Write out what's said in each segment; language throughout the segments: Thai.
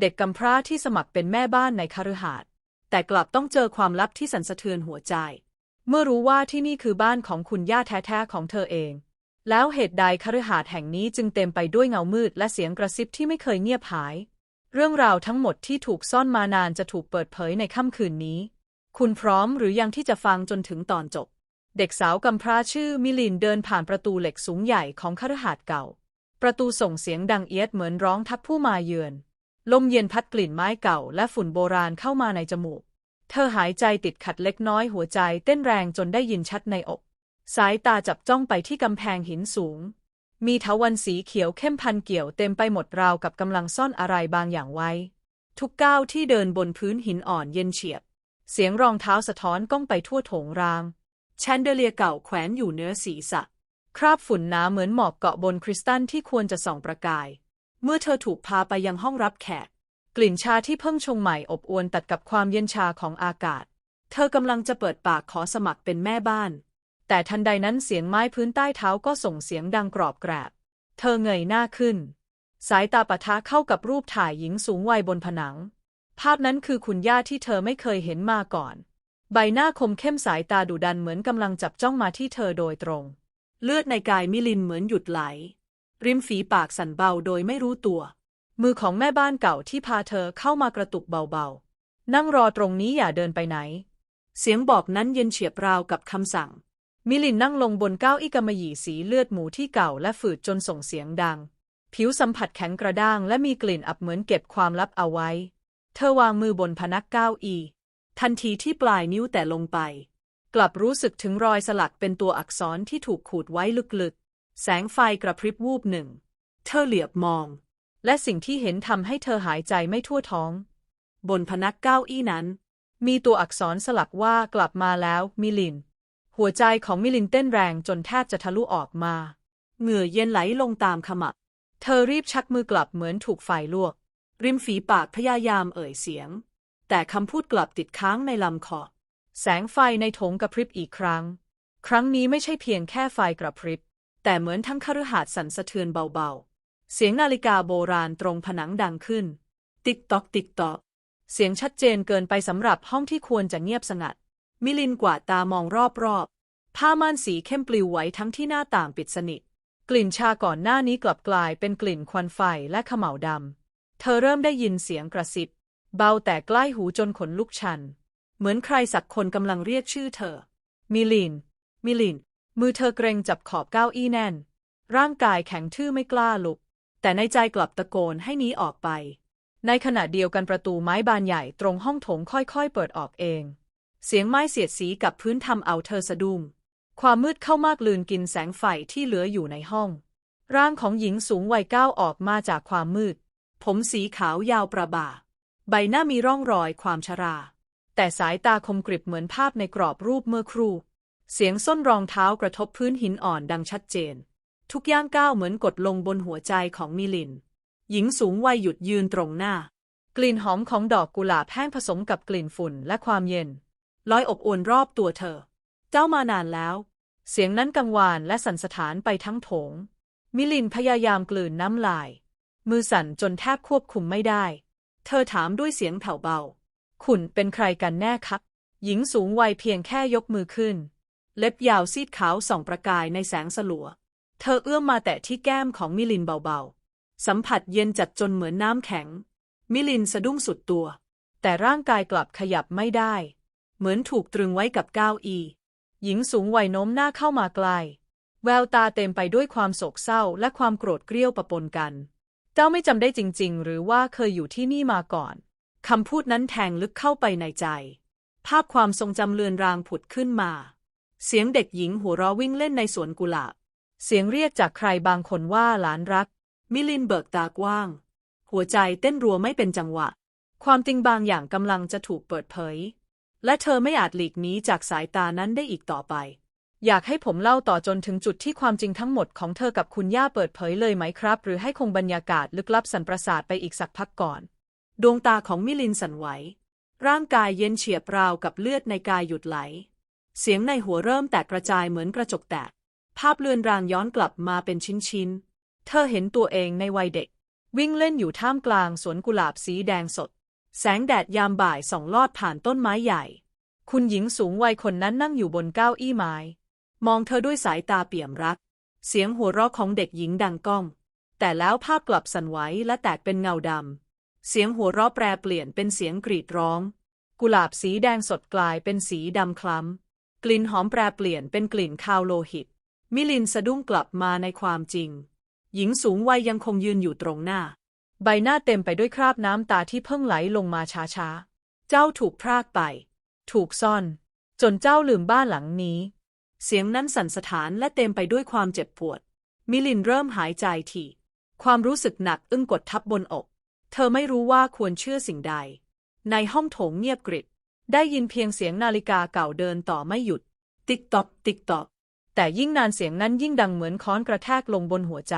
เด็กกำพร้าที่สมัครเป็นแม่บ้านในคฤหาสน์แต่กลับต้องเจอความลับที่สั่นสะเทือนหัวใจ เมื่อรู้ว่าที่นี่คือบ้านของคุณย่าแท้ๆของเธอเอง แล้วเหตุใดคฤหาสน์แห่งนี้จึงเต็มไปด้วยเงามืดและเสียงกระซิบที่ไม่เคยเงียบหาย เรื่องราวทั้งหมดที่ถูกซ่อนมานานจะถูกเปิดเผยในค่ำคืนนี้ คุณพร้อมหรือยังที่จะฟังจนถึงตอนจบ เด็กสาวกำพร้าชื่อมิลินเดินผ่านประตูเหล็กสูงใหญ่ของคฤหาสน์เก่า ประตูส่งเสียงดังเอียดเหมือนร้องทักผู้มาเยือน ลมเย็นพัดกลิ่นไม้เก่าและฝุ่นโบราณเข้ามาในจมูก เธอหายใจติดขัดเล็กน้อยหัวใจเต้นแรงจนได้ยินชัดในอก สายตาจับจ้องไปที่กำแพงหินสูง มีเถาวันสีเขียวเข้มพันเกี่ยวเต็มไปหมดราวกับกำลังซ่อนอะไรบางอย่างไว้ ทุกก้าวที่เดินบนพื้นหินอ่อนเย็นเฉียบ เสียงรองเท้าสะท้อนก้องไปทั่วโถงรางแชนเดเลียเก่าแขวนอยู่เหนือศีรษะ คราบฝุ่นหนาเหมือนหมอกเกาะบนคริสตัลที่ควรจะส่องประกาย เมื่อเธอถูกพาไปยังห้องรับแขก กลิ่นชาที่เพิ่งชงใหม่อบอวลตัดกับความเย็นชาของอากาศ เธอกำลังจะเปิดปากขอสมัครเป็นแม่บ้าน แต่ทันใดนั้นเสียงไม้พื้นใต้เท้าก็ส่งเสียงดังกรอบแกรบ เธอเงยหน้าขึ้น สายตาปะทะเข้ากับรูปถ่ายหญิงสูงวัยบนผนัง ภาพนั้นคือคุณย่าที่เธอไม่เคยเห็นมาก่อน ใบหน้าคมเข้มสายตาดุดันเหมือนกำลังจับจ้องมาที่เธอโดยตรง เลือดในกายมิลินเหมือนหยุดไหล ริมฝีปากสั่นเบาโดยไม่รู้ตัว มือของแม่บ้านเก่าที่พาเธอเข้ามากระตุกเบาๆ นั่งรอตรงนี้อย่าเดินไปไหน เสียงบอกนั้นเย็นเฉียบราวกับคำสั่ง มิลินนั่งลงบนเก้าอี้กำมะหยี่สีเลือดหมูที่เก่าและฝืดจนส่งเสียงดัง ผิวสัมผัสแข็งกระด้างและมีกลิ่นอับเหมือนเก็บความลับเอาไว้ เธอวางมือบนพนักเก้าอี้ทันทีที่ปลายนิ้วแตะลงไป กลับรู้สึกถึงรอยสลักเป็นตัวอักษรที่ถูกขูดไว้ลึก แสงไฟกระพริบวูบหนึ่ง เธอเหลียบมอง และสิ่งที่เห็นทำให้เธอหายใจไม่ทั่วท้อง บนพนักเก้าอี้นั้น มีตัวอักษรสลักว่ากลับมาแล้วมิลิน หัวใจของมิลินเต้นแรงจนแทบจะทะลุออกมา เหงื่อเย็นไหลลงตามขมับ เธอรีบชักมือกลับเหมือนถูกไฟลวก ริมฝีปากพยายามเอ่ยเสียง แต่คำพูดกลับติดค้างในลำคอ แสงไฟในโถงกระพริบอีกครั้ง ครั้งนี้ไม่ใช่เพียงแค่ไฟกระพริบ แต่เหมือนทั้งคฤหาสน์สั่นสะเทือนเบาๆ เสียงนาฬิกาโบราณตรงผนังดังขึ้น ติ๊กตอกติ๊กตอก เสียงชัดเจนเกินไปสำหรับห้องที่ควรจะเงียบสงัด มิลินกวาดตามองรอบๆ ผ้าม่านสีเข้มปลิวไหวทั้งที่หน้าต่างปิดสนิท กลิ่นชาก่อนหน้านี้กลับกลายเป็นกลิ่นควันไฟและขม่าดำ เธอเริ่มได้ยินเสียงกระซิบ เบาแต่ใกล้หูจนขนลุกชัน เหมือนใครสักคนกำลังเรียกชื่อเธอ มิลิน มิลิน มือเธอเกรงจับขอบเก้าอี้แน่น ร่างกายแข็งทื่อไม่กล้าลุก แต่ในใจกลับตะโกนให้หนีออกไป ในขณะเดียวกันประตูไม้บานใหญ่ตรงห้องโถงค่อยๆ เปิดออกเอง เสียงไม้เสียดสีกับพื้นทำเอาเธอสะดุ้งความมืดเข้ามากลืนกินแสงไฟที่เหลืออยู่ในห้อง ร่างของหญิงสูงวัยก้าวออกมาจากความมืด ผมสีขาวยาวประบ่า ใบหน้ามีร่องรอยความชรา แต่สายตาคมกริบเหมือนภาพในกรอบรูปเมื่อครู่ เสียงส้นรองเท้ากระทบพื้นหินอ่อนดังชัดเจน ทุกย่างก้าวเหมือนกดลงบนหัวใจของมิลิน หญิงสูงวัยหยุดยืนตรงหน้า กลิ่นหอมของดอกกุหลาบแห้งผสมกับกลิ่นฝุ่นและความเย็นลอยอบอวลรอบตัวเธอ เจ้ามานานแล้ว เสียงนั้นกังวานและสั่นสะท้านไปทั้งโถง มิลินพยายามกลืนน้ำลาย มือสั่นจนแทบควบคุมไม่ได้ เธอถามด้วยเสียงแผ่วเบา คุณเป็นใครกันแน่ครับ หญิงสูงวัยเพียงแค่ยกมือขึ้น เล็บยาวซีดขาวส่องประกายในแสงสลัว เธอเอื้อมมาแตะที่แก้มของมิลินเบาๆ สัมผัสเย็นจัดจนเหมือนน้ำแข็ง มิลินสะดุ้งสุดตัว แต่ร่างกายกลับขยับไม่ได้ เหมือนถูกตรึงไว้กับก้าวอีหญิงสูงวัยโน้มหน้าเข้ามาใกล้แววตาเต็มไปด้วยความโศกเศร้าและความโกรธเกรี้ยวปะปนกัน เจ้าไม่จำได้จริง ๆ หรือว่าเคยอยู่ที่นี่มาก่อนคำพูดนั้นแทงลึกเข้าไปในใจ ภาพความทรงจำเลือนรางผุดขึ้นมา เสียงเด็กหญิงหัวเราะวิ่งเล่นในสวนกุหลาบ เสียงเรียกจากใครบางคนว่าหลานรัก มิลินเบิกตากว้าง หัวใจเต้นรัวไม่เป็นจังหวะ ความจริงบางอย่างกำลังจะถูกเปิดเผย และเธอไม่อาจหลีกหนีจากสายตานั้นได้อีกต่อไป อยากให้ผมเล่าต่อจนถึงจุดที่ความจริงทั้งหมดของเธอกับคุณย่าเปิดเผยเลยไหมครับ หรือให้คงบรรยากาศลึกลับสันประสาทไปอีกสักพักก่อน ดวงตาของมิลินสั่นไหว ร่างกายเย็นเฉียบราวกับเลือดในกายหยุดไหล เสียงในหัวเริ่มแตกกระจายเหมือนกระจกแตก ภาพเลือนรางย้อนกลับมาเป็นชิ้นๆ เธอเห็นตัวเองในวัยเด็ก วิ่งเล่นอยู่ท่ามกลางสวนกุหลาบสีแดงสด แสงแดดยามบ่ายส่องลอดผ่านต้นไม้ใหญ่ คุณหญิงสูงวัยคนนั้นนั่งอยู่บนเก้าอี้ไม้ มองเธอด้วยสายตาเปี่ยมรัก เสียงหัวเราะของเด็กหญิงดังก้อง แต่แล้วภาพกลับสั่นไหวและแตกเป็นเงาดำ เสียงหัวเราะแปรเปลี่ยนเป็นเสียงกรีดร้อง กุหลาบสีแดงสดกลายเป็นสีดำคล้ำ กลิ่นหอมแปรเปลี่ยนเป็นกลิ่นคาวโลหิต มิลินสะดุ้งกลับมาในความจริง หญิงสูงวัยยังคงยืนอยู่ตรงหน้า ใบหน้าเต็มไปด้วยคราบน้ำตาที่เพิ่งไหลลงมาช้าๆ เจ้าถูกพรากไป ถูกซ่อน จนเจ้าลืมบ้านหลังนี้ เสียงนั้นสั่นสะท้านและเต็มไปด้วยความเจ็บปวด มิลินเริ่มหายใจถี่ ความรู้สึกหนักอึ้งกดทับบนอก เธอไม่รู้ว่าควรเชื่อสิ่งใด ในห้องโถงเงียบกริบ ได้ยินเพียงเสียงนาฬิกาเก่าเดินต่อไม่หยุด ติ๊กตอก ติ๊กตอก แต่ยิ่งนานเสียงนั้นยิ่งดังเหมือนค้อนกระแทกลงบนหัวใจ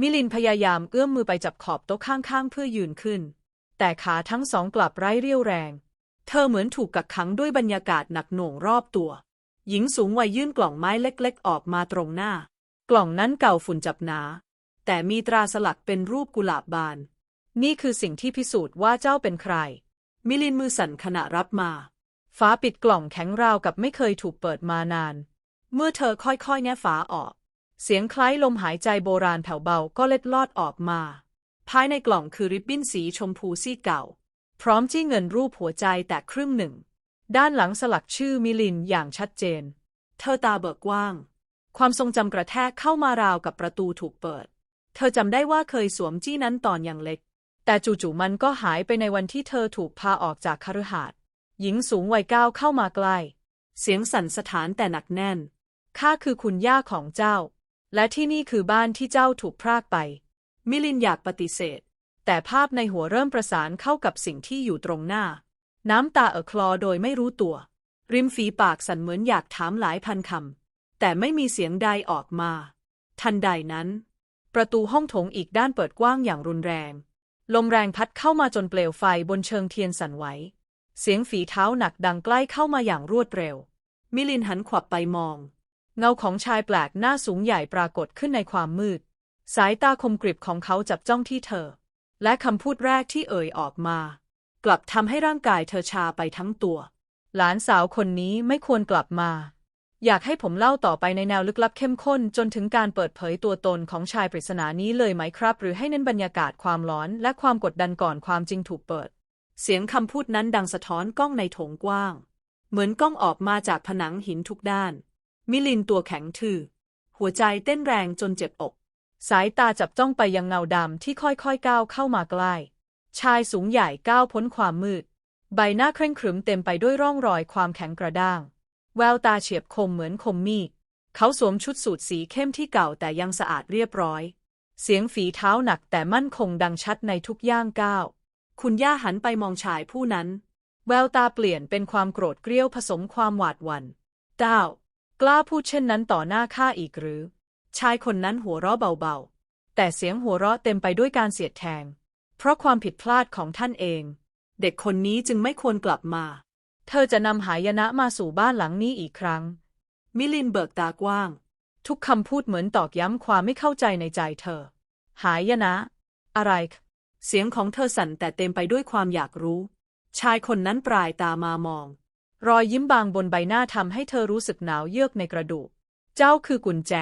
มิลินพยายามเอื้อมมือไปจับขอบโต๊ะข้างๆ เพื่อยืนขึ้น แต่ขาทั้งสองกลับไร้เรี่ยวแรง เธอเหมือนถูกกักขังด้วยบรรยากาศหนักหน่วงรอบตัว หญิงสูงวัยยื่นกล่องไม้เล็กๆ ออกมาตรงหน้า กล่องนั้นเก่าฝุ่นจับหนา แต่มีตราสลักเป็นรูปกุหลาบบาน นี่คือสิ่งที่พิสูจน์ว่าเจ้าเป็นใคร มิลินมือสั่นขณะรับมาฝาปิดกล่องแข็งราวกับไม่เคยถูกเปิดมานาน เมื่อเธอค่อยๆ แงะฝาออก เสียงคล้ายลมหายใจโบราณแผ่วเบาก็เล็ดลอดออกมา ภายในกล่องคือริบบิ้นสีชมพูซี่เก่า พร้อมจี้เงินรูปหัวใจแตกครึ่งหนึ่ง ด้านหลังสลักชื่อมิลินอย่างชัดเจน เธอตาเบิกกว้าง ความทรงจำกระแทกเข้ามาราวกับประตูถูกเปิด เธอจำได้ว่าเคยสวมจี้นั้นตอนอยังเล็ก แต่จู่ๆมันก็หายไปในวันที่เธอถูกพาออกจากคฤหาสน์หญิงสูงวัยก้าวเข้ามาใกล้ เสียงสั่นสะท้านแต่หนักแน่น ข้าคือคุณย่าของเจ้า และที่นี่คือบ้านที่เจ้าถูกพรากไป มิลินอยากปฏิเสธ แต่ภาพในหัวเริ่มประสานเข้ากับสิ่งที่อยู่ตรงหน้า น้ำตาเอ่อคลอโดยไม่รู้ตัว ริมฝีปากสั่นเหมือนอยากถามหลายพันคำ แต่ไม่มีเสียงใดออกมา ทันใดนั้น ประตูห้องโถงอีกด้านเปิดกว้างอย่างรุนแรง ลมแรงพัดเข้ามาจนเปลวไฟบนเชิงเทียนสั่นไหว เสียงฝีเท้าหนักดังใกล้เข้ามาอย่างรวดเร็ว มิลินหันขวับไปมอง เงาของชายแปลกหน้าสูงใหญ่ปรากฏขึ้นในความมืด สายตาคมกริบของเขาจับจ้องที่เธอ และคำพูดแรกที่เอ่ยออกมา กลับทำให้ร่างกายเธอชาไปทั้งตัว หลานสาวคนนี้ไม่ควรกลับมา อยากให้ผมเล่าต่อไปในแนวลึกลับเข้มข้น จนถึงการเปิดเผยตัวตนของชายปริศนานี้เลยไหมครับ หรือให้เน้นบรรยากาศความร้อนและความกดดันก่อนความจริงถูกเปิด เสียงคำพูดนั้นดังสะท้อนกล้องในโถงกว้าง เหมือนกล้องออกมาจากผนังหินทุกด้าน มิลินตัวแข็งทื่อ หัวใจเต้นแรงจนเจ็บอก สายตาจับจ้องไปยังเงาดำที่ค่อยๆก้าวเข้ามาใกล้ชายสูงใหญ่ก้าวพ้นความมืด ใบหน้าเคร่งครึมเต็มไปด้วยร่องรอยความแข็งกระด้าง แววตาเฉียบคมเหมือนคมมีด เขาสวมชุดสูทสีเข้มที่เก่าแต่ยังสะอาดเรียบร้อย เสียงฝีเท้าหนักแต่มั่นคงดังชัดในทุกย่างก้าว คุณย่าหันไปมองชายผู้นั้น แววตาเปลี่ยนเป็นความโกรธเกรี้ยวผสมความหวาดหวัน่นเต้ากล้าพูดเช่นนั้นต่อหน้าข้าอีกหรือ ชายคนนั้นหัวเราะเบาๆ แต่เสียงหัวเราะเต็มไปด้วยการเสียดแทง เพราะความผิดพลาดของท่านเอง เด็กคนนี้จึงไม่ควรกลับมา เธอจะนำหายนะมาสู่บ้านหลังนี้อีกครั้ง มิลินเบิกตากว้าง ทุกคำพูดเหมือนตอกย้ำความไม่เข้าใจในใจเธอ หายนะ อะไร เสียงของเธอสั่นแต่เต็มไปด้วยความอยากรู้ ชายคนนั้นปลายตามามอง รอยยิ้มบางบนใบหน้าทำให้เธอรู้สึกหนาวเยือกในกระดูก เจ้าคือกุญแจ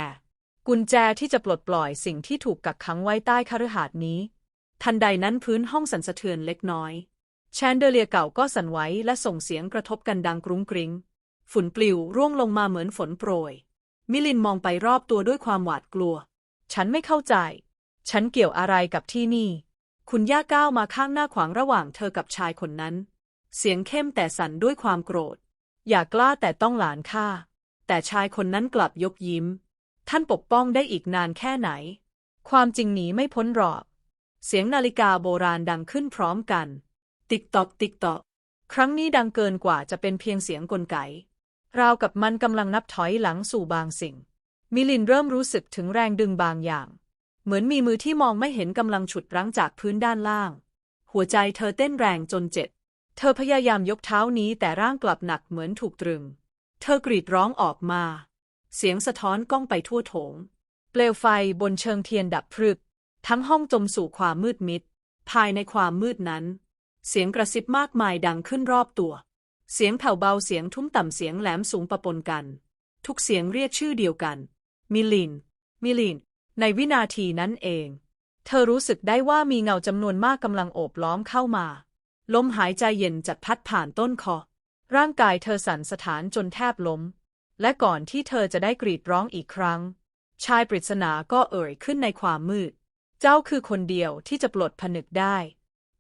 กุญแจที่จะปลดปล่อยสิ่งที่ถูกกักขังไว้ใต้คฤหาสน์นี้ ทันใดนั้นพื้นห้องสั่นสะเทือนเล็กน้อย แชนเดเลียเก่าก็สั่นไหวและส่งเสียงกระทบกันดังกรุ้งกริ้ง ฝุ่นปลิวร่วงลงมาเหมือนฝนโปรย มิลินมองไปรอบตัวด้วยความหวาดกลัว ฉันไม่เข้าใจ ฉันเกี่ยวอะไรกับที่นี่ คุณย่าก้าวมาข้างหน้าขวางระหว่างเธอกับชายคนนั้น เสียงเข้มแต่สั่นด้วยความโกรธ อย่ากล้าแต่ต้องหลานข้า แต่ชายคนนั้นกลับยกยิ้ม ท่านปกป้องได้อีกนานแค่ไหน ความจริงหนีไม่พ้นหรอก เสียงนาฬิกาโบราณดังขึ้นพร้อมกัน ติ๊กตอกติ๊กตอกครั้งนี้ดังเกินกว่าจะเป็นเพียงเสียงกลไก ราวกับมันกำลังนับถอยหลังสู่บางสิ่ง มิลินเริ่มรู้สึกถึงแรงดึงบางอย่าง เหมือนมีมือที่มองไม่เห็นกำลังฉุดรั้งจากพื้นด้านล่าง หัวใจเธอเต้นแรงจนเจ็บ เธอพยายามยกเท้านี้แต่ร่างกลับหนักเหมือนถูกตรึง เธอกรีดร้องออกมา เสียงสะท้อนก้องไปทั่วโถง เปลวไฟบนเชิงเทียนดับพรึบ ทั้งห้องจมสู่ความมืดมิด ภายในความมืดนั้น เสียงกระซิบมากมายดังขึ้นรอบตัว เสียงแผ่วเบาเสียงทุ้มต่ำเสียงแหลมสูงปะปนกัน ทุกเสียงเรียกชื่อเดียวกัน มิลิน มิลิน ในวินาทีนั้นเอง เธอรู้สึกได้ว่ามีเงาจำนวนมากกำลังโอบล้อมเข้ามา ลมหายใจเย็นจัดพัดผ่านต้นคอ ร่างกายเธอสั่นสะท้านจนแทบล้ม และก่อนที่เธอจะได้กรีดร้องอีกครั้ง ชายปริศนาก็เอ่ยขึ้นในความมืด เจ้าคือคนเดียวที่จะปลดผนึกได้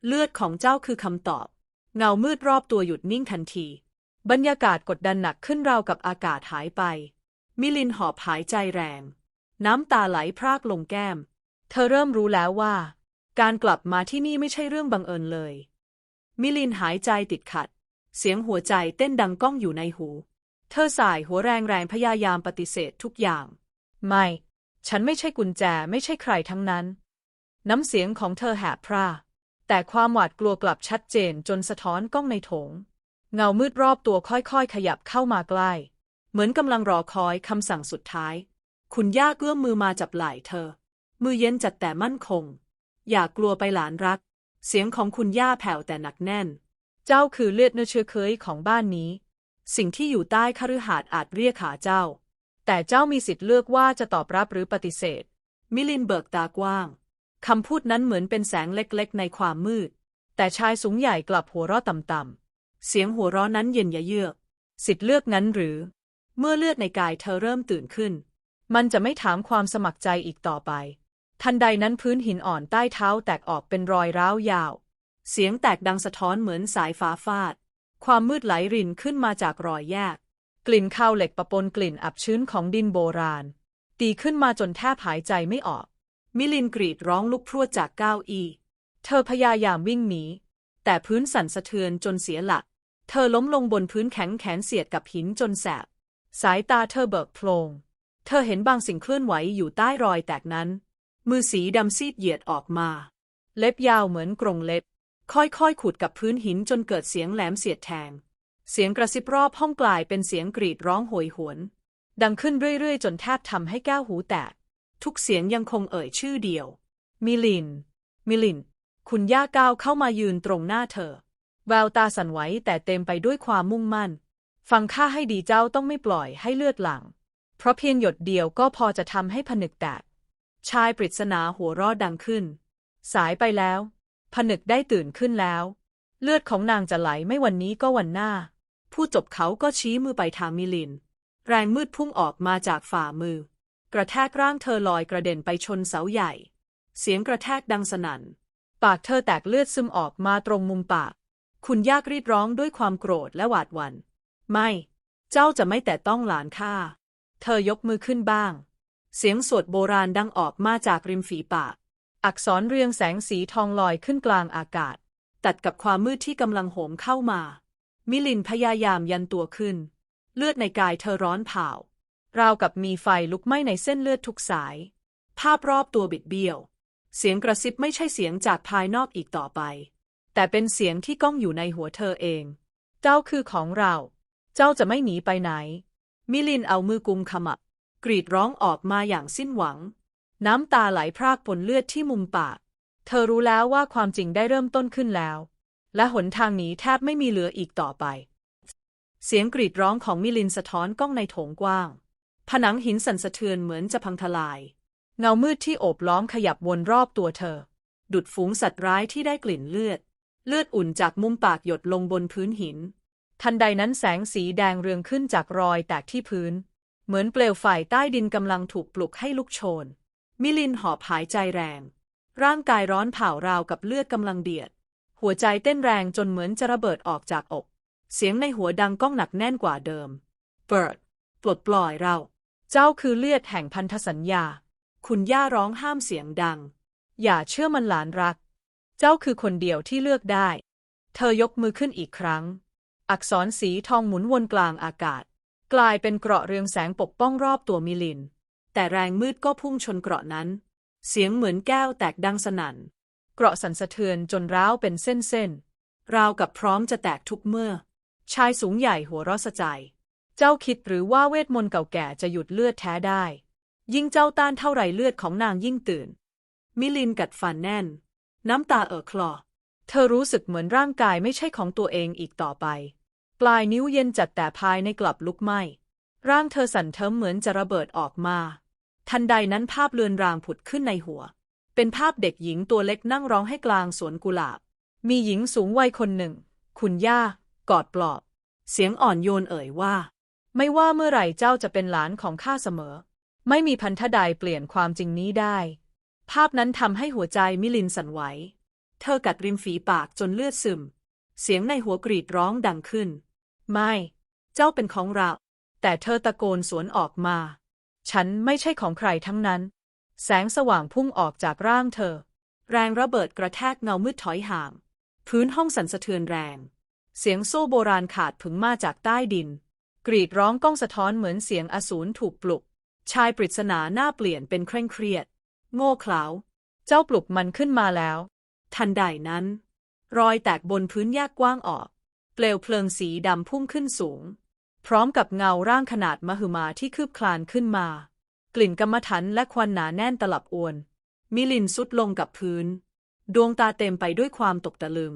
เลือดของเจ้าคือคำตอบ เงามืดรอบตัวหยุดนิ่งทันที บรรยากาศกดดันหนักขึ้นราวกับอากาศหายไป มิลินหอบหายใจแรง น้ำตาไหลพรากลงแก้ม เธอเริ่มรู้แล้วว่า การกลับมาที่นี่ไม่ใช่เรื่องบังเอิญเลย มิลินหายใจติดขัด เสียงหัวใจเต้นดังก้องอยู่ในหู เธอสายหัวแรงแรงพยายามปฏิเสธทุกอย่าง ไม่ ฉันไม่ใช่กุญแจไม่ใช่ใครทั้งนั้น น้ำเสียงของเธอแหบพร่า แต่ความหวาดกลัวกลับชัดเจนจนสะท้อนกล้องในโถง เงามืดรอบตัวค่อยๆ ขยับเข้ามาใกล้ เหมือนกำลังรอคอยคำสั่งสุดท้าย คุณย่าเกื้อมมือมาจับไหล่เธอ มือเย็นจัดแต่มั่นคง อย่ากลัวไปหลานรัก เสียงของคุณย่าแผ่วแต่หนักแน่น เจ้าคือเลือดเนื้อเชื้อเคยของบ้านนี้ สิ่งที่อยู่ใต้คฤหาสน์อาจเรียกหาเจ้า แต่เจ้ามีสิทธิ์เลือกว่าจะตอบรับหรือปฏิเสธ มิลินเบิกตากว้าง คำพูดนั้นเหมือนเป็นแสงเล็กๆ ในความมืด แต่ชายสูงใหญ่กลับหัวเราะต่ำๆ เสียงหัวเราะนั้นเย็นยะเยือก สิทธิ์เลือกนั้นหรือ เมื่อเลือดในกายเธอเริ่มตื่นขึ้น มันจะไม่ถามความสมัครใจอีกต่อไป ทันใดนั้นพื้นหินอ่อนใต้เท้าแตกออกเป็นรอยร้าวยาว เสียงแตกดังสะท้อนเหมือนสายฟ้าฟาด ความมืดไหลรินขึ้นมาจากรอยแยก กลิ่นข้าวเหล็กปะปนกลิ่นอับชื้นของดินโบราณ ตีขึ้นมาจนแทบหายใจไม่ออก มิลินกรีดร้องลุกพรวดจากเก้าอี้ เธอพยายามวิ่งหนี แต่พื้นสั่นสะเทือนจนเสียหลัก เธอล้มลงบนพื้นแข็งแขนเสียดกับหินจนแสบ สายตาเธอเบิกโพลง เธอเห็นบางสิ่งเคลื่อนไหวอยู่ใต้รอยแตกนั้น มือสีดำซีดเหยียดออกมา เล็บยาวเหมือนกรงเล็บ ค่อยๆขุดกับพื้นหินจนเกิดเสียงแหลมเสียดแทง เสียงกระซิบรอบห้องกลายเป็นเสียงกรีดร้องโหยหวน ดังขึ้นเรื่อยๆ จนแทบทำให้แก้วหูแตก ทุกเสียงยังคงเอ่ยชื่อเดียว มิลิน มิลิน คุณย่าก้าวเข้ามายืนตรงหน้าเธอ แววตาสั่นไหวแต่เต็มไปด้วยความมุ่งมั่น ฟังข้าให้ดีเจ้าต้องไม่ปล่อยให้เลือดหลั่งเพราะเพียงหยดเดียวก็พอจะทำให้ผนึกแตก ชายปริศนาหัวรอดดังขึ้น สายไปแล้ว ผนึกได้ตื่นขึ้นแล้ว เลือดของนางจะไหลไม่วันนี้ก็วันหน้า ผู้จบเขาก็ชี้มือไปทางมิลินแรงมืดพุ่งออกมาจากฝ่ามือ กระแทกร่างเธอลอยกระเด็นไปชนเสาใหญ่ เสียงกระแทกดังสนั่น ปากเธอแตกเลือดซึมออกมาตรงมุมปาก คุณยากรีดร้องด้วยความโกรธและหวาดหวัน่น ไม่ เจ้าจะไม่แต่ต้องหลานข้า เธอยกมือขึ้นบ้าง เสียงสวดโบราณดังออกมาจากริมฝีปาก อักษรเรียงแสงสีทองลอยขึ้นกลางอากาศ ตัดกับความมืดที่กำลังโหมเข้ามา มิลินพยายามยันตัวขึ้น เลือดในกายเธอร้อนเผา ราวกับมีไฟลุกไหม้ในเส้นเลือดทุกสาย ภาพรอบตัวบิดเบี้ยว เสียงกระซิบไม่ใช่เสียงจากภายนอกอีกต่อไป แต่เป็นเสียงที่ก้องอยู่ในหัวเธอเอง เจ้าคือของเรา เจ้าจะไม่หนีไปไหน มิลินเอามือกุมขมับ กรีดร้องออกมาอย่างสิ้นหวัง น้ำตาไหลพรากปนเลือดที่มุมปาก เธอรู้แล้วว่าความจริงได้เริ่มต้นขึ้นแล้ว และหนทางหนีแทบไม่มีเหลืออีกต่อไป เสียงกรีดร้องของมิลินสะท้อนกล้องในโถงกว้าง ผนังหินสั่นสะเทือนเหมือนจะพังทลาย เงามืดที่โอบล้อมขยับวนรอบตัวเธอ ดุดฝูงสัตว์ร้ายที่ได้กลิ่นเลือด เลือดอุ่นจากมุมปากหยดลงบนพื้นหิน ทันใดนั้นแสงสีแดงเรืองขึ้นจากรอยแตกที่พื้น เหมือนเปลวไฟใต้ดินกำลังถูกปลุกให้ลุกโชน มิลินหอบหายใจแรง ร่างกายร้อนเผาราวกับเลือดกำลังเดือดหัวใจเต้นแรงจนเหมือนจะระเบิดออกจากอก เสียงในหัวดังก้องหนักแน่นกว่าเดิม เปิดปลดปล่อยเรา เจ้าคือเลือดแห่งพันธสัญญา คุณย่าร้องห้ามเสียงดัง อย่าเชื่อมันหลานรัก เจ้าคือคนเดียวที่เลือกได้ เธอยกมือขึ้นอีกครั้ง อักษรสีทองหมุนวนกลางอากาศ กลายเป็นเกราะเรืองแสงปกป้องรอบตัวมิลิน แต่แรงมืดก็พุ่งชนเกราะนั้น เสียงเหมือนแก้วแตกดังสนั่น เกราะสั่นสะเทือนจนร้าวเป็นเส้นๆ ราวกับพร้อมจะแตกทุกเมื่อ ชายสูงใหญ่หัวเราะสะใจ เจ้าคิดหรือว่าเวทมนต์เก่าแก่จะหยุดเลือดแท้ได้ ยิ่งเจ้าต้านเท่าไรเลือดของนางยิ่งตื่น มิลินกัดฟันแน่น น้ำตาเอ่อคลอ เธอรู้สึกเหมือนร่างกายไม่ใช่ของตัวเองอีกต่อไป ปลายนิ้วเย็นจัดแต่ภายในกลับลุกไหม้ ร่างเธอสั่นเทิมเหมือนจะระเบิดออกมา ทันใดนั้นภาพเลือนรางผุดขึ้นในหัว เป็นภาพเด็กหญิงตัวเล็กนั่งร้องให้กลางสวนกุหลาบ มีหญิงสูงวัยคนหนึ่ง คุณย่ากอดปลอบ เสียงอ่อนโยนเอ่ยว่า ไม่ว่าเมื่อไหร่เจ้าจะเป็นหลานของข้าเสมอ ไม่มีพันธะใดเปลี่ยนความจริงนี้ได้ ภาพนั้นทำให้หัวใจมิลินสั่นไหว เธอกัดริมฝีปากจนเลือดซึม เสียงในหัวกรีดร้องดังขึ้น ไม่ เจ้าเป็นของเรา แต่เธอตะโกนสวนออกมา ฉันไม่ใช่ของใครทั้งนั้น แสงสว่างพุ่งออกจากร่างเธอ แรงระเบิดกระแทกเงามืดถอยห่าง พื้นห้องสั่นสะเทือนแรง เสียงโซ่โบราณขาดผึงมาจากใต้ดิน กรีดร้องก้องสะท้อนเหมือนเสียงอสูรถูกปลุก ชายปริศนาหน้าเปลี่ยนเป็นเคร่งเครียด โง่เขลา เจ้าปลุกมันขึ้นมาแล้ว ทันใดนั้น รอยแตกบนพื้นแยกกว้างออก เปลวเพลิงสีดำพุ่งขึ้นสูง พร้อมกับเงาร่างขนาดมหึมาที่คืบคลานขึ้นมา กลิ่นกรรมฐานและควันหนาแน่นตลับอวน มิลินสุดลงกับพื้น ดวงตาเต็มไปด้วยความตกตะลึง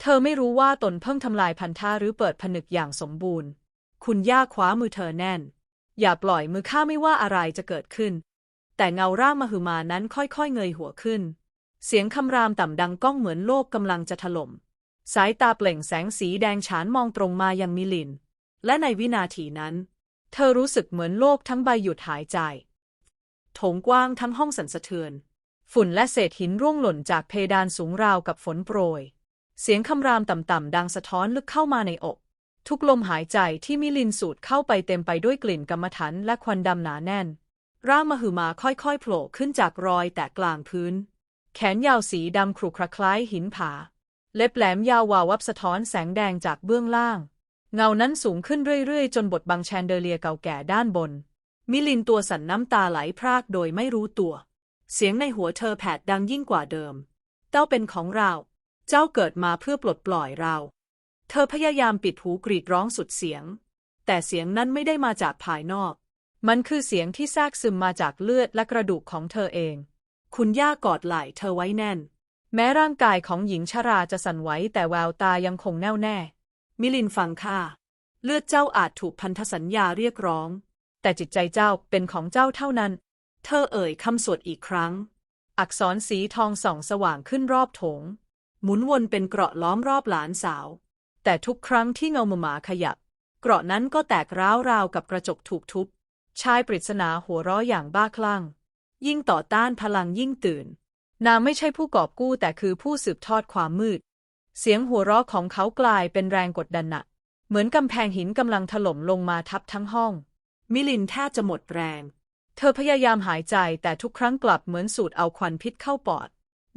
เธอไม่รู้ว่าตนเพิ่งทำลายพันธะหรือเปิดผนึกอย่างสมบูรณ์ คุณย่าคว้ามือเธอแน่น อย่าปล่อยมือข้าไม่ว่าอะไรจะเกิดขึ้น แต่เงาร่างมหึมานั้นค่อยๆเงยหัวขึ้น เสียงคำรามต่ำดังก้องเหมือนโลกกำลังจะถล่ม สายตาเปล่งแสงสีแดงฉานมองตรงมายังมิลิน และในวินาทีนั้น เธอรู้สึกเหมือนโลกทั้งใบหยุดหายใจ โถงกว้างทั้งห้องสั่นสะเทือน ฝุ่นและเศษหินร่วงหล่นจากเพดานสูงราวกับฝนโปรย เสียงคำรามต่ำๆดังสะท้อนลึกเข้ามาในอก ทุกลมหายใจที่มิลินสูดเข้าไปเต็มไปด้วยกลิ่นกรรมฐานและควันดำหนาแน่น ร่างมหึมาค่อยๆโผล่ขึ้นจากรอยแตกกลางพื้น แขนยาวสีดำครุขระคล้ายหินผา เล็บแหลมยาววาววับสะท้อนแสงแดงจากเบื้องล่าง เงานั้นสูงขึ้นเรื่อยๆ จนบดบังแชนเดเลียเก่าแก่ด้านบน มิลินตัวสั่นน้ำตาไหลพรากโดยไม่รู้ตัว เสียงในหัวเธอแผดดังยิ่งกว่าเดิมเจ้าเป็นของเรา เจ้าเกิดมาเพื่อปลดปล่อยเรา ธอพยายามปิดหูกรีดร้องสุดเสียง แต่เสียงนั้นไม่ได้มาจากภายนอก มันคือเสียงที่แทรกซึมมาจากเลือดและกระดูกของเธอเอง คุณย่ากอดไหล่เธอไว้แน่น แม้ร่างกายของหญิงชราจะสั่นไหวแต่แววตายังคงแน่วแน่ มิลินฟังข้าเลือดเจ้าอาจถูกพันธสัญญาเรียกร้อง แต่จิตใจเจ้าเป็นของเจ้าเท่านั้น เธอเอ่ยคำสวดอีกครั้ง อักษรสีทองส่องสว่างขึ้นรอบโถง หมุนวนเป็นเกราะล้อมรอบหลานสาว แต่ทุกครั้งที่เงาหมาขยับ เกราะนั้นก็แตกร้าวราวกับกระจกถูกทุบ ชายปริศนาหัวเราะอย่างบ้าคลั่ง ยิ่งต่อต้านพลังยิ่งตื่น นางไม่ใช่ผู้กอบกู้แต่คือผู้สืบทอดความมืด เสียงหัวเราะของเขากลายเป็นแรงกดดันหนัก เหมือนกำแพงหินกำลังถล่มลงมาทับทั้งห้อง มิลินแทบจะหมดแรง เธอพยายามหายใจแต่ทุกครั้งกลับเหมือนสูดเอาควันพิษเข้าปอด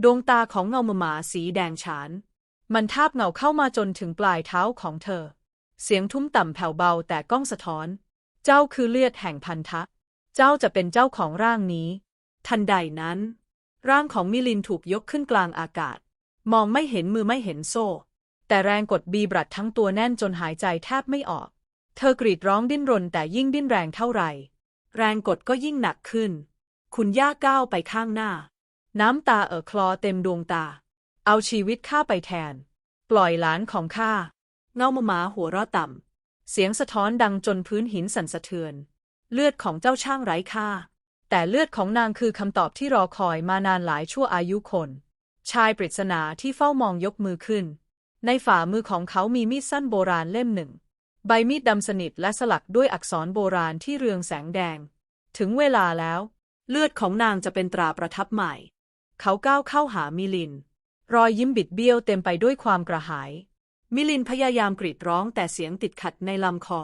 ดวงตาของเงาหมาสีแดงฉาน มันทาบเงาเข้ามาจนถึงปลายเท้าของเธอ เสียงทุ้มต่ำแผ่วเบาแต่ก้องสะท้อน เจ้าคือเลือดแห่งพันธะ เจ้าจะเป็นเจ้าของร่างนี้ ทันใดนั้น ร่างของมิลินถูกยกขึ้นกลางอากาศ มองไม่เห็นมือไม่เห็นโซ่ แต่แรงกดบีบรัดทั้งตัวแน่นจนหายใจแทบไม่ออก เธอกรีดร้องดิ้นรนแต่ยิ่งดิ้นแรงเท่าไหร่ แรงกดก็ยิ่งหนักขึ้น คุณย่าก้าวไปข้างหน้า น้ำตาเอ่อคลอเต็มดวงตา เอาชีวิตข้าไปแทน ปล่อยหลานของข้า เงามาหมาหัวเราะต่ำ เสียงสะท้อนดังจนพื้นหินสั่นสะเทือน เลือดของเจ้าช่างไร้ค่า แต่เลือดของนางคือคำตอบที่รอคอยมานานหลายชั่วอายุคน ชายปริศนาที่เฝ้ามองยกมือขึ้น ในฝ่ามือของเขามีมีดสั้นโบราณเล่มหนึ่ง ใบมีดดำสนิทและสลักด้วยอักษรโบราณที่เรืองแสงแดง ถึงเวลาแล้ว เลือดของนางจะเป็นตราประทับใหม่ เขาก้าวเข้าหามิลิน รอยยิ้มบิดเบี้ยวเต็มไปด้วยความกระหาย มิลินพยายามกรีดร้องแต่เสียงติดขัดในลำคอ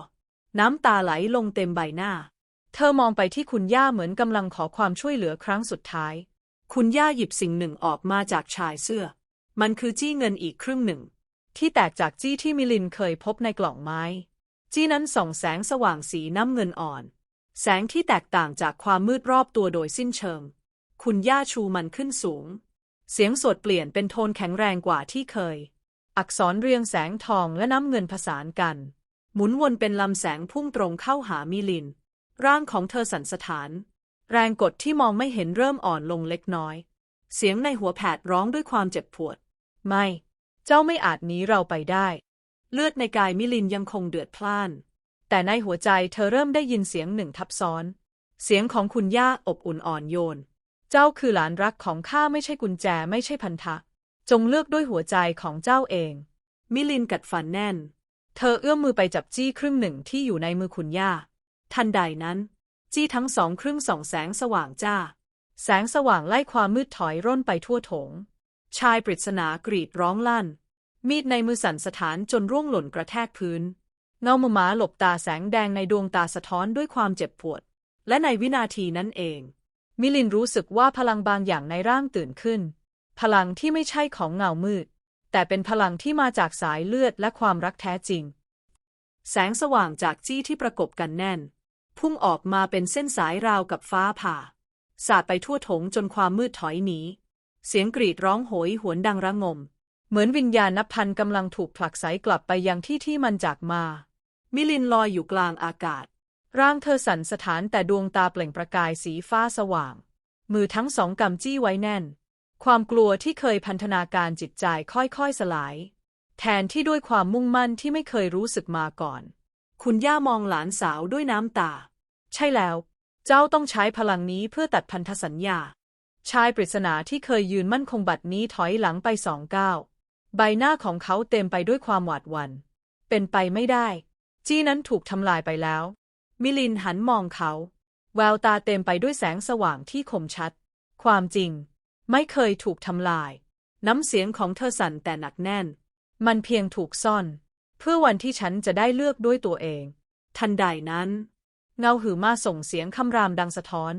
น้ำตาไหลลงเต็มใบหน้า เธอมองไปที่คุณย่าเหมือนกำลังขอความช่วยเหลือครั้งสุดท้าย คุณย่าหยิบสิ่งหนึ่งออกมาจากชายเสื้อ มันคือจี้เงินอีกครึ่งหนึ่ง ที่แตกจากจี้ที่มิลินเคยพบในกล่องไม้ จี้นั้นส่องแสงสว่างสีน้ำเงินอ่อน แสงที่แตกต่างจากความมืดรอบตัวโดยสิ้นเชิง คุณย่าชูมันขึ้นสูง เสียงสดเปลี่ยนเป็นโทนแข็งแรงกว่าที่เคย อักษรเรียงแสงทองและน้ำเงินผสานกัน หมุนวนเป็นลำแสงพุ่งตรงเข้าหามิลิน ร่างของเธอสั่นสะท้าน แรงกดที่มองไม่เห็นเริ่มอ่อนลงเล็กน้อย เสียงในหัวแผดร้องด้วยความเจ็บปวด ไม่ เจ้าไม่อาจหนีเราไปได้ เลือดในกายมิลินยังคงเดือดพล่าน แต่ในหัวใจเธอเริ่มได้ยินเสียงหนึ่งทับซ้อน เสียงของคุณย่าอบอุ่นอ่อนโยน เจ้าคือหลานรักของข้าไม่ใช่กุญแจไม่ใช่พันธะ จงเลือกด้วยหัวใจของเจ้าเอง มิลินกัดฟันแน่น เธอเอื้อมมือไปจับจี้ครึ่งหนึ่งที่อยู่ในมือคุณย่า ทันใดนั้น จี้ทั้งสองครึ่งสองแสงสว่างจ้า แสงสว่างไล่ความมืดถอยร่นไปทั่วโถง ชายปริศนากรีดร้องลั่น มีดในมือสั่นสถานจนร่วงหล่นกระแทกพื้นเงามือหมาหลบตาแสงแดงในดวงตาสะท้อนด้วยความเจ็บปวด และในวินาทีนั้นเอง มิลินรู้สึกว่าพลังบางอย่างในร่างตื่นขึ้น พลังที่ไม่ใช่ของเงามืด แต่เป็นพลังที่มาจากสายเลือดและความรักแท้จริง แสงสว่างจากจี้ที่ประกบกันแน่น พุ่งออกมาเป็นเส้นสายราวกับฟ้าผ่า สาดไปทั่วถงจนความมืดถอยหนี เสียงกรีดร้องโหยหวนดังระงม เหมือนวิญญาณนับพันกำลังถูกผลักไสกลับไปยังที่ที่มันจากมา มิลินลอยอยู่กลางอากาศ ร่างเธอสั่นสถานแต่ดวงตาเปล่งประกายสีฟ้าสว่าง มือทั้งสองกำจี้ไว้แน่น ความกลัวที่เคยพันธนาการจิตใจค่อยๆสลาย แทนที่ด้วยความมุ่งมั่นที่ไม่เคยรู้สึกมาก่อน คุณย่ามองหลานสาวด้วยน้ำตา ใช่แล้ว เจ้าต้องใช้พลังนี้เพื่อตัดพันธสัญญา ชายปริศนาที่เคยยืนมั่นคงบัดนี้ถอยหลังไปสองก้าวใบหน้าของเขาเต็มไปด้วยความหวาดหวัน่นเป็นไปไม่ได้ จี้นั้นถูกทำลายไปแล้ว มิลินหันมองเขา แววตาเต็มไปด้วยแสงสว่างที่คมชัด ความจริง ไม่เคยถูกทำลาย น้ำเสียงของเธอสั่นแต่หนักแน่น มันเพียงถูกซ่อน เพื่อวันที่ฉันจะได้เลือกด้วยตัวเอง ทันใดนั้น เงาหือมาส่งเสียงคำรามดังสะท้อน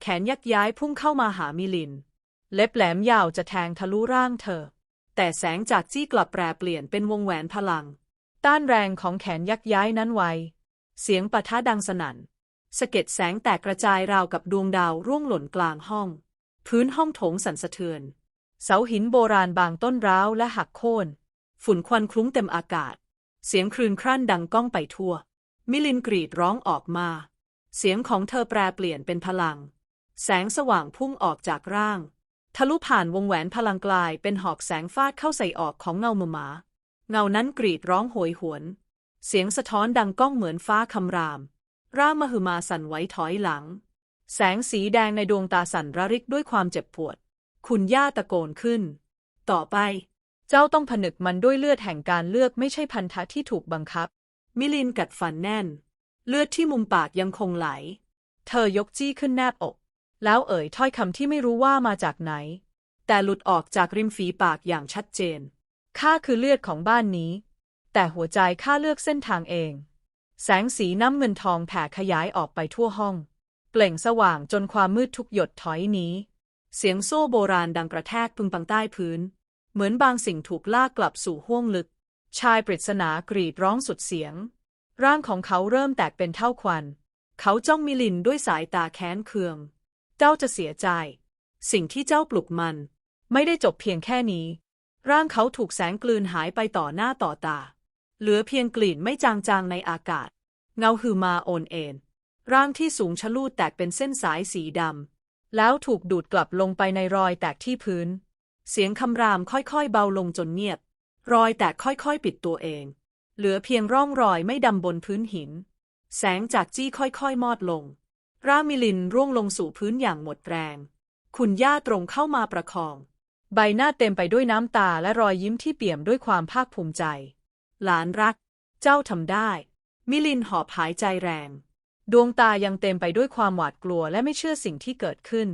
แขนยักย้ายพุ่งเข้ามาหามิลิน เล็บแหลมยาวจะแทงทะลุร่างเธอ แต่แสงจากจี้กลับแปรเปลี่ยนเป็นวงแหวนพลัง ต้านแรงของแขนยักย้ายนั้นไว้ เสียงปะทะดังสนั่นสะเก็ดแสงแตกกระจายราวกับดวงดาวร่วงหล่นกลางห้อง พื้นห้องโถงสั่นสะเทือน เสาหินโบราณบางต้นร้าวและหักโค่น ฝุ่นควันคลุ้งเต็มอากาศ เสียงครืนครั่นดังก้องไปทั่ว มิลินกรีดร้องออกมา เสียงของเธอแปรเปลี่ยนเป็นพลัง แสงสว่างพุ่งออกจากร่าง ทะลุผ่านวงแหวนพลังกลายเป็นหอกแสงฟาดเข้าใส่ออกของเงาหมา เงานั้นกรีดร้องโหยหวน เสียงสะท้อนดังก้องเหมือนฟ้าคำราม ร่างมหึมาสั่นไหวถอยหลัง แสงสีแดงในดวงตาสั่นระริกด้วยความเจ็บปวด คุณย่าตะโกนขึ้น ต่อไป เจ้าต้องผนึกมันด้วยเลือดแห่งการเลือกไม่ใช่พันธะที่ถูกบังคับ มิลินกัดฟันแน่น เลือดที่มุมปากยังคงไหล เธอยกจี้ขึ้นแนบอก แล้วเอ่ยถ้อยคำที่ไม่รู้ว่ามาจากไหน แต่หลุดออกจากริมฝีปากอย่างชัดเจนข้าคือเลือดของบ้านนี้ แต่หัวใจข้าเลือกเส้นทางเอง แสงสีน้ำเงินทองแผ่ขยายออกไปทั่วห้อง เปล่งสว่างจนความมืดทุกหยดถอยหนีเสียงโซ่โบราณดังกระแทกพึงปังใต้พื้น เหมือนบางสิ่งถูกลากกลับสู่ห้วงลึก ชายปริศนากรีดร้องสุดเสียง ร่างของเขาเริ่มแตกเป็นเท่าควัน เขาจ้องมิลินด้วยสายตาแค้นเคือง เจ้าจะเสียใจ สิ่งที่เจ้าปลุกมัน ไม่ได้จบเพียงแค่นี้ ร่างเขาถูกแสงกลืนหายไปต่อหน้าต่อตา เหลือเพียงกลิ่นไม่จางๆในอากาศ เงาหือมาโอนเอ็นร่างที่สูงชะลูดแตกเป็นเส้นสายสีดำ แล้วถูกดูดกลับลงไปในรอยแตกที่พื้น เสียงคำรามค่อยๆเบาลงจนเงียบ รอยแตกค่อยๆปิดตัวเอง เหลือเพียงร่องรอยไม่ดำบนพื้นหิน แสงจากจี้ค่อยๆมอดลง รามิลินร่วงลงสู่พื้นอย่างหมดแรง คุณย่าตรงเข้ามาประคอง ใบหน้าเต็มไปด้วยน้ำตาและรอยยิ้มที่เปี่ยมด้วยความภาคภูมิใจ หลานรัก เจ้าทำได้ มิลินหอบหายใจแรง ดวงตายังเต็มไปด้วยความหวาดกลัวและไม่เชื่อสิ่งที่เกิดขึ้น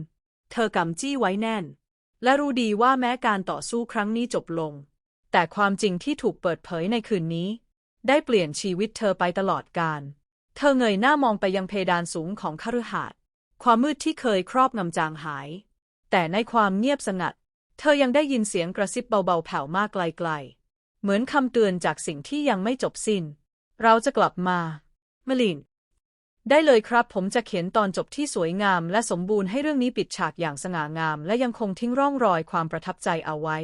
เธอกำจี้ไว้แน่น และรู้ดีว่าแม้การต่อสู้ครั้งนี้จบลง แต่ความจริงที่ถูกเปิดเผยในคืนนี้ ได้เปลี่ยนชีวิตเธอไปตลอดกาลเธอเงยหน้ามองไปยังเพดานสูงของคฤหาสน์ความมืดที่เคยครอบงำจางหาย แต่ในความเงียบสงัด เธอยังได้ยินเสียงกระซิบเบาๆแผ่วมากไกลๆ เหมือนคำเตือนจากสิ่งที่ยังไม่จบสิ้น เราจะกลับมา มลิน ได้เลยครับผมจะเขียนตอนจบที่สวยงามและสมบูรณ์ให้เรื่องนี้ปิดฉากอย่างสง่างาม และยังคงทิ้งร่องรอยความประทับใจเอาไว้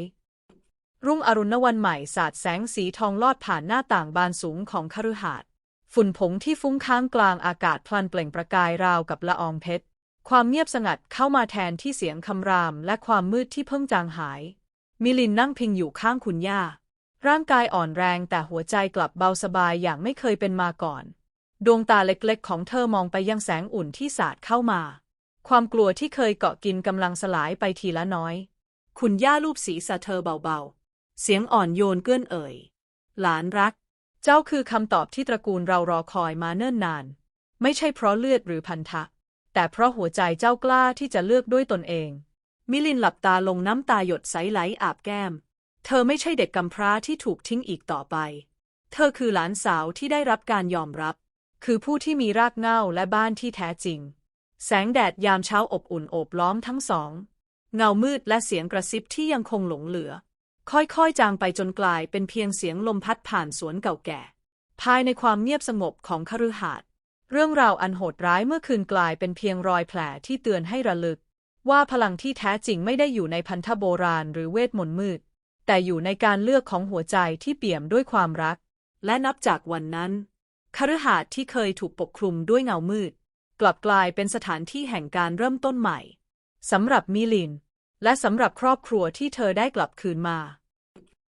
รุ่งอรุณวันใหม่สาดแสงสีทองลอดผ่านหน้าต่างบานสูงของคฤหาสน์ฝุ่นผงที่ฟุ้งค้างกลางอากาศพลันเปล่งประกายราวกับละอองเพชร ความเงียบสงัดเข้ามาแทนที่เสียงคำราม และความมืดที่เพิ่งจางหาย มิลินนั่งพิงอยู่ข้างคุณย่า ร่างกายอ่อนแรงแต่หัวใจกลับเบาสบายอย่างไม่เคยเป็นมาก่อน ดวงตาเล็กๆ ของเธอมองไปยังแสงอุ่นที่สาดเข้ามา ความกลัวที่เคยเกาะกินกำลังสลายไปทีละน้อย คุณย่าลูบศีรษะเธอเบาๆ เสียงอ่อนโยนเกื้อนเอ่ย หลานรัก เจ้าคือคำตอบที่ตระกูลเรารอคอยมาเนิ่นนาน ไม่ใช่เพราะเลือดหรือพันธะ แต่เพราะหัวใจเจ้ากล้าที่จะเลือกด้วยตนเอง มิลินหลับตาลงน้ำตาหยดใสไหลอาบแก้ม เธอไม่ใช่เด็กกำพร้าที่ถูกทิ้งอีกต่อไป เธอคือหลานสาวที่ได้รับการยอมรับ คือผู้ที่มีรากเหง้าและบ้านที่แท้จริง แสงแดดยามเช้าอบอุ่นโอบล้อมทั้งสอง เงามืดและเสียงกระซิบที่ยังคงหลงเหลือ ค่อยๆ จางไปจนกลายเป็นเพียงเสียงลมพัดผ่านสวนเก่าแก่ ภายในความเงียบสงบของคฤหาสน์เรื่องราวอันโหดร้ายเมื่อคืนกลายเป็นเพียงรอยแผลที่เตือนให้ระลึก ว่าพลังที่แท้จริงไม่ได้อยู่ในพันธโบราณหรือเวทมนต์มืด แต่อยู่ในการเลือกของหัวใจที่เปี่ยมด้วยความรัก และนับจากวันนั้นคฤหาสน์ที่เคยถูกปกคลุมด้วยเงามืด กลับกลายเป็นสถานที่แห่งการเริ่มต้นใหม่สำหรับมิลิน และสำหรับครอบครัวที่เธอได้กลับคืนมา